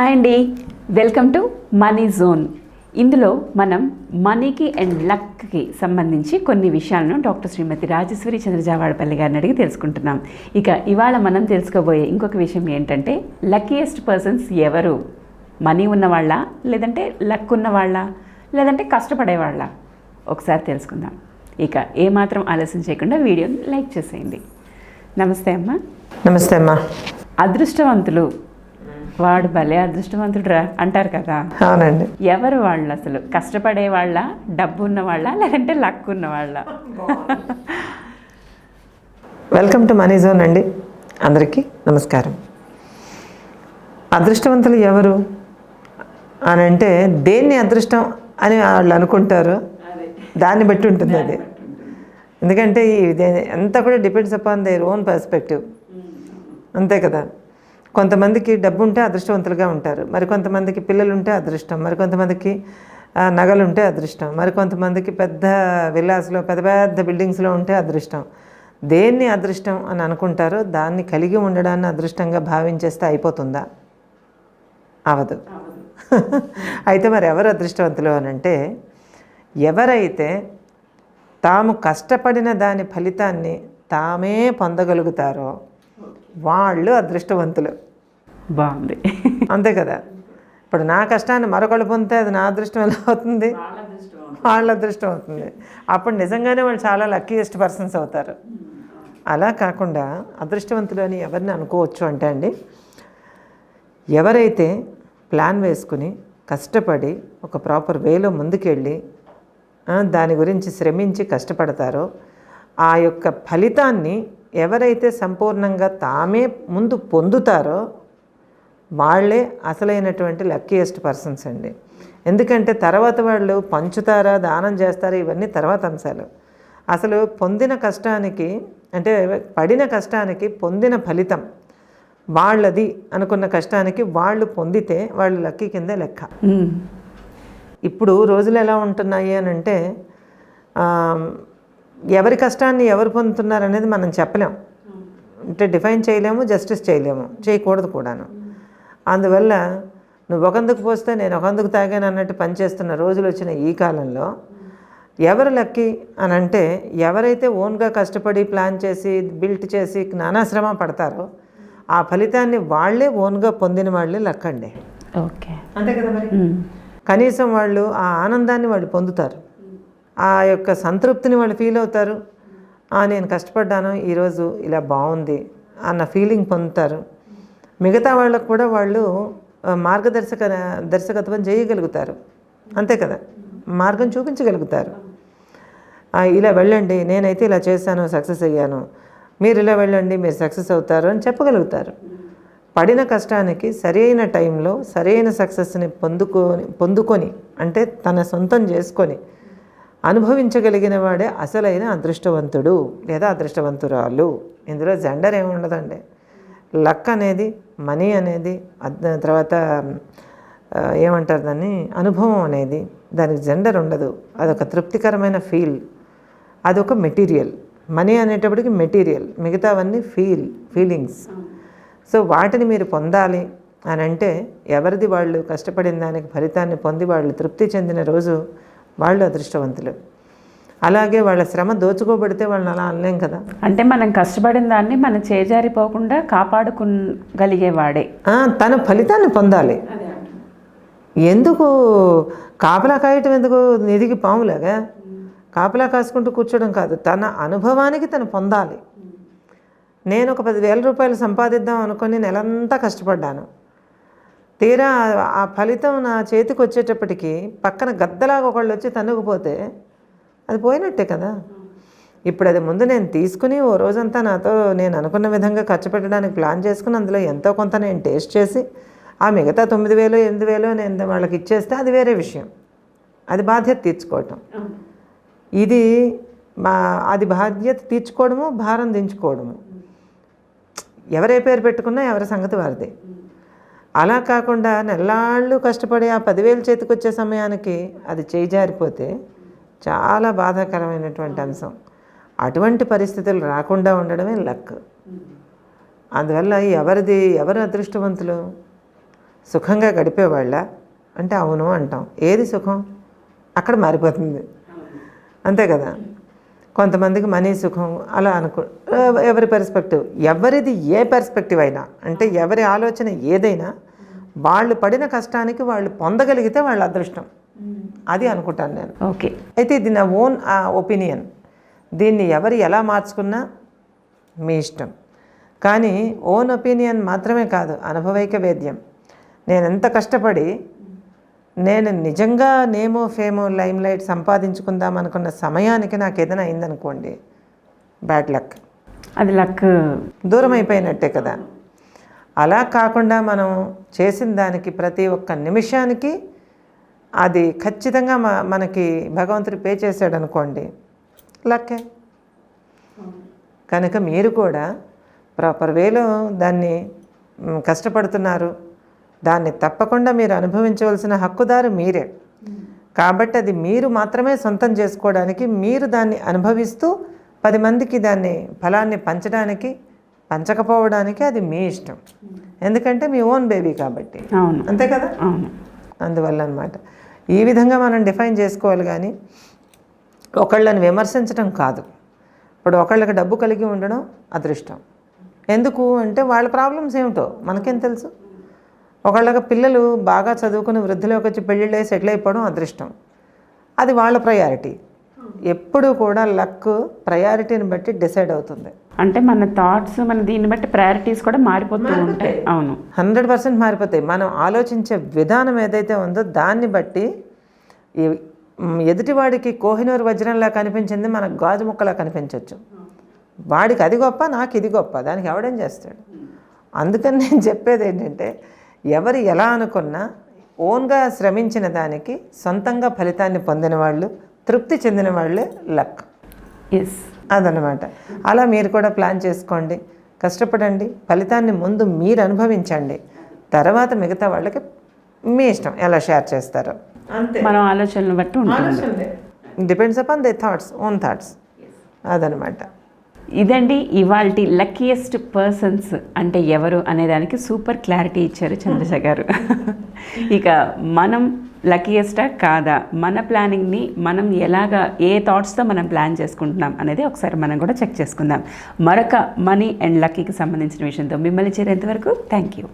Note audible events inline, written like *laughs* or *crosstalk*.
Hi అండి. Welcome to money zone ఇందులో మనం మనీకి అండ్ లక్కి సంబంధించి కొన్ని విషయాలను డాక్టర్ శ్రీమతి రాజేశ్వరి చంద్రజావాడపల్లి గారిని అడిగి తెలుసుకుంటున్నాం. ఇక ఇవాళ మనం తెలుసుకోబోయే ఇంకొక విషయం ఏంటంటే లక్కీయెస్ట్ పర్సన్స్ ఎవరు? మనీ ఉన్నవాళ్ళ? లేదంటే లక్ ఉన్నవాళ్ళ? లేదంటే కష్టపడేవాళ్ళ? ఒకసారి తెలుసుకుందాం. ఇక ఏమాత్రం ఆలస్యం చేయకుండా వీడియోని లైక్ చేసేయండి. నమస్తే అమ్మా. నమస్తే అమ్మా. అదృష్టవంతులు వాడు భలే అదృష్టవంతుడురా అంటారు కదా. అవునండి. ఎవరు వాళ్ళు అసలు? కష్టపడే వాళ్ళ? డబ్బు ఉన్న వాళ్ళ లేదంటే లక్ ఉన్న వాళ్ళ వెల్కమ్ టు మనీ జోన్ అండి. అందరికీ నమస్కారం. అదృష్టవంతులు ఎవరు అని అంటే దేన్ని అదృష్టం అని వాళ్ళు అనుకుంటారు దాన్ని బట్టి ఉంటుంది అది. ఎందుకంటే ఇది అంతా కూడా depends upon their own perspective అంతే కదా. కొంతమందికి డబ్బు ఉంటే అదృష్టవంతులుగా ఉంటారు. మరి కొంతమందికి పిల్లలు ఉంటే అదృష్టం. మరి కొంతమందికి నగలు ఉంటే అదృష్టం. మరి కొంతమందికి పెద్ద విల్లాస్లో పెద్ద పెద్ద బిల్డింగ్స్లో ఉంటే అదృష్టం. దేన్ని అదృష్టం అని అనుకుంటారో దాన్ని కలిగి ఉండడాన్ని అదృష్టంగా భావించేస్తే అయిపోతుందా? అవదు. *laughs* అయితే మరి ఎవరు అదృష్టవంతులు అని అంటే ఎవరైతే తాము కష్టపడిన దాని ఫలితాన్ని తామే పొందగలుగుతారో వాళ్ళు అదృష్టవంతులు. బాగుంది. అంతే కదా? ఇప్పుడు నా కష్టాన్ని మరొకళ్ళు పొందితే అది నా అదృష్టం ఎలా అవుతుంది? వాళ్ళ అదృష్టం అవుతుంది. అప్పుడు నిజంగానే వాళ్ళు చాలా లక్కీయెస్ట్ పర్సన్స్ అవుతారు. అలా కాకుండా అదృష్టవంతులు అని ఎవరిని అనుకోవచ్చు అంటే అండి ఎవరైతే ప్లాన్ వేసుకుని కష్టపడి ఒక ప్రాపర్ వేలో ముందుకెళ్ళి దాని గురించి శ్రమించి కష్టపడతారో ఆ యొక్క ఫలితాన్ని ఎవరైతే సంపూర్ణంగా తామే ముందు పొందుతారో వాళ్ళే అసలైనటువంటి లక్కీయెస్ట్ పర్సన్స్ అండి. ఎందుకంటే తర్వాత వాళ్ళు పంచుతారా దానం చేస్తారా ఇవన్నీ తర్వాత అంశాలు. అసలు పొందిన కష్టానికి అంటే పడిన కష్టానికి పొందిన ఫలితం వాళ్ళది అనుకున్న కష్టానికి వాళ్ళు పొందితే వాళ్ళు లక్కీ కిందే లెక్క. ఇప్పుడు రోజులు ఎలా ఉంటున్నాయి అని అంటే ఎవరి కష్టాన్ని ఎవరు పొందుతున్నారు అనేది మనం చెప్పలేం. అంటే డిఫైన్ చేయలేము జస్టిస్ చేయలేము చేయకూడదు కూడాను. అందువల్ల నువ్వు ఒకందుకు పోస్తే నేను ఒకందుకు తాగాను అన్నట్టు పనిచేస్తున్న రోజులు వచ్చిన ఈ కాలంలో ఎవరు లక్కీ అని అంటే ఎవరైతే ఓన్గా కష్టపడి ప్లాన్ చేసి బిల్ట్ చేసి నానాశ్రమ పడతారో ఆ ఫలితాన్ని వాళ్ళే ఓన్గా పొందిన వాళ్ళే లక్కండి. ఓకే. అంతే కదా మరి. కనీసం వాళ్ళు ఆ ఆనందాన్ని వాళ్ళు పొందుతారు. ఆ యొక్క సంతృప్తిని వాళ్ళు ఫీల్ అవుతారు. "ఆ, నేను కష్టపడ్డాను ఈరోజు ఇలా బాగుంది అన్న ఫీలింగ్ పొందుతారు. మిగతా వాళ్ళకు కూడా వాళ్ళు మార్గదర్శక దర్శకత్వం చేయగలుగుతారు. అంతే కదా? మార్గం చూపించగలుగుతారు. ఇలా వెళ్ళండి నేనైతే ఇలా చేశాను సక్సెస్ అయ్యాను. మీరు ఇలా వెళ్ళండి మీరు సక్సెస్ అవుతారు అని చెప్పగలుగుతారు. పడిన కష్టానికి సరైన టైంలో సరైన సక్సెస్ని పొందుకొని పొందుకొని అంటే తన సొంతం చేసుకొని అనుభవించగలిగిన వాడే అసలైన అదృష్టవంతుడు లేదా అదృష్టవంతురాలు. ఇందులో జెండర్ ఏముండదండి. లక్ అనేది మనీ అనేది తర్వాత ఏమంటారు దాన్ని? అనుభవం అనేది. దానికి జెండర్ ఉండదు. అదొక తృప్తికరమైన ఫీల్ అదొక మెటీరియల్ మనీ అనేటప్పటికి మెటీరియల్ మిగతావన్నీ ఫీల్ ఫీలింగ్స్ సో వాటిని మీరు పొందాలి అని అంటే ఎవరిది వాళ్ళు కష్టపడిన దానికి ఫలితాన్ని పొంది వాళ్ళు తృప్తి చెందిన రోజు వాళ్ళు అదృష్టవంతులు. అలాగే వాళ్ళ శ్రమ దోచుకోబడితే వాళ్ళని అలా అనలేం కదా. అంటే మనం కష్టపడిన దాన్ని మన చేజారిపోకుండా కాపాడుకోగలిగేవాడే. తన ఫలితాన్ని పొందాలి. ఎందుకు కాపలా కాయటం ఎందుకు నిధికి పాములాగా? కాపలా కాసుకుంటూ కూర్చోవడం కాదు తన అనుభవానికి తను పొందాలి. నేను ఒక పదివేల రూపాయలు సంపాదిద్దాం అనుకొని నెలంతా కష్టపడ్డాను. తీరా ఆ ఫలితం నా చేతికి వచ్చేటప్పటికి పక్కన గద్దలాగా ఒకళ్ళు వచ్చి తన్నుకుపోతే అది పోయినట్టే కదా. ఇప్పుడు అది ముందు నేను తీసుకుని ఓ రోజంతా నాతో నేను అనుకున్న విధంగా ఖర్చు పెట్టడానికి ప్లాన్ చేసుకుని అందులో ఎంతో కొంత నేను టేస్ట్ చేసి ఆ మిగతా తొమ్మిది వేలు ఎనిమిది వేలు నేను వాళ్ళకి ఇచ్చేస్తే అది వేరే విషయం. అది బాధ్యత తీర్చుకోవటం. ఇది మా అది బాధ్యత తీర్చుకోవడము భారం దించుకోవడము. ఎవరే పేరు పెట్టుకున్నా ఎవరి సంగతి వారిదే. అలా కాకుండా నెల్లాళ్ళు కష్టపడి ఆ పదివేలు చేతికి వచ్చే సమయానికి అది చేయి జారిపోతే చాలా బాధాకరమైనటువంటి అంశం. అటువంటి పరిస్థితులు రాకుండా ఉండడమే లక్. అందువల్ల ఎవరిది ఎవరు అదృష్టవంతులు? సుఖంగా గడిపేవాళ్ళ? అంటే అవును అంటాం. ఏది సుఖం? అక్కడ మారిపోతుంది. అంతే కదా? కొంతమందికి మనీ సుఖం అలా అనుకో ఎవ- ఎవరి పర్స్పెక్టివ్ ఎవరిది ఏ పర్స్పెక్టివ్ అయినా అంటే ఎవరి ఆలోచన ఏదైనా వాళ్ళు పడిన కష్టానికి వాళ్ళు పొందగలిగితే వాళ్ళ అదృష్టం. అది అనుకుంటాను నేను. ఓకే. అయితే ఇది నా ఓన్ ఒపీనియన్. దీన్ని ఎవరు ఎలా మార్చుకున్నా మీ ఇష్టం. కానీ ఓన్ ఒపీనియన్ మాత్రమే కాదు అనుభవైక వేద్యం. నేను ఎంత కష్టపడి నేను నిజంగా నేమో ఫేమో లైమ్ లైట్ సంపాదించుకుందాం అనుకున్న సమయానికి నాకు ఏదైనా అయిందనుకోండి. బ్యాడ్ లక్ అది లక్. దూరం అయిపోయినట్టే కదా. అలా కాకుండా మనం చేసిన దానికి ప్రతి ఒక్క నిమిషానికి అది ఖచ్చితంగా మనకి భగవంతుడు పే చేశాడు అనుకోండి లక్కే కనుక మీరు కూడా ప్రాపర్ వేలో దాన్ని కష్టపడుతున్నారు. దాన్ని తప్పకుండా మీరు అనుభవించవలసిన హక్కుదారు మీరే. కాబట్టి అది మీరు మాత్రమే సొంతం చేసుకోవడానికి మీరు దాన్ని అనుభవిస్తూ పది మందికి దాన్ని ఫలాన్ని పంచడానికి పంచకపోవడానికి అది మీ ఇష్టం. ఎందుకంటే మీ ఓన్ బేబీ కాబట్టి. అవును. అంతే కదా? అవును. అందువల్ల అనమాట ఈ విధంగా మనం డిఫైన్ చేసుకోవాలి కానీ ఒకళ్ళని విమర్శించడం కాదు. ఇప్పుడు ఒకళ్ళకి డబ్బు కలిగి ఉండడం అదృష్టం. ఎందుకు అంటే వాళ్ళ ప్రాబ్లమ్స్ ఏమిటో మనకేం తెలుసు? ఒకళ్ళకి పిల్లలు బాగా చదువుకుని వృద్ధిలోకి వచ్చి పెళ్ళిళ్ళు సెటిల్ అయిపోవడం అదృష్టం. అది వాళ్ళ ప్రయారిటీ ఎప్పుడు కూడా లక్ ప్రయారిటీని బట్టి డిసైడ్ అవుతుంది. అంటే మన థాట్స్ మన దీన్ని బట్టి ప్రయారిటీస్ కూడా మారిపోతూ ఉంటాయి. అవును. హండ్రెడ్ పర్సెంట్ మారిపోతాయి. మనం ఆలోచించే విధానం ఏదైతే ఉందో దాన్ని బట్టి ఎదుటివాడికి కోహినూరు వజ్రంలా కనిపించింది మనకు గాజు ముక్కలా కనిపించవచ్చు వాడికి అది గొప్ప నాకు ఇది గొప్ప దానికి ఎవడేం చేస్తాడు? అందుకని నేను చెప్పేది ఏంటంటే ఎవరు ఎలా అనుకున్నా ఓన్గా శ్రమించిన దానికి సొంతంగా ఫలితాన్ని పొందిన వాళ్ళు తృప్తి చెందిన వాళ్ళే లక్. ఎస్ అదనమాట అలా మీరు కూడా ప్లాన్ చేసుకోండి. కష్టపడండి. ఫలితాన్ని ముందు మీరు అనుభవించండి. తర్వాత మిగతా వాళ్ళకి మీ ఇష్టం ఎలా షేర్ చేస్తారో. అంతే. మనం ఆలోచనలు బట్టి ఉంటుంది. Depends upon their thoughts own thoughts అదనమాట ఇదండి ఇవాల్టి లక్కీయెస్ట్ పర్సన్స్ అంటే ఎవరు అనేదానికి సూపర్ క్లారిటీ ఇచ్చారు చంద్రశ గారు. *laughs* ఇక మనం లక్కీయెస్టా కాదా? మన ప్లానింగ్ని మనం ఎలాగా ఏ థాట్స్తో మనం ప్లాన్ చేసుకుంటున్నాం అనేది ఒకసారి మనం కూడా చెక్ చేసుకుందాం. మరొక మనీ అండ్ లక్కీకి సంబంధించిన విషయంతో మిమ్మల్ని చేరేంత వరకు థ్యాంక్ యూ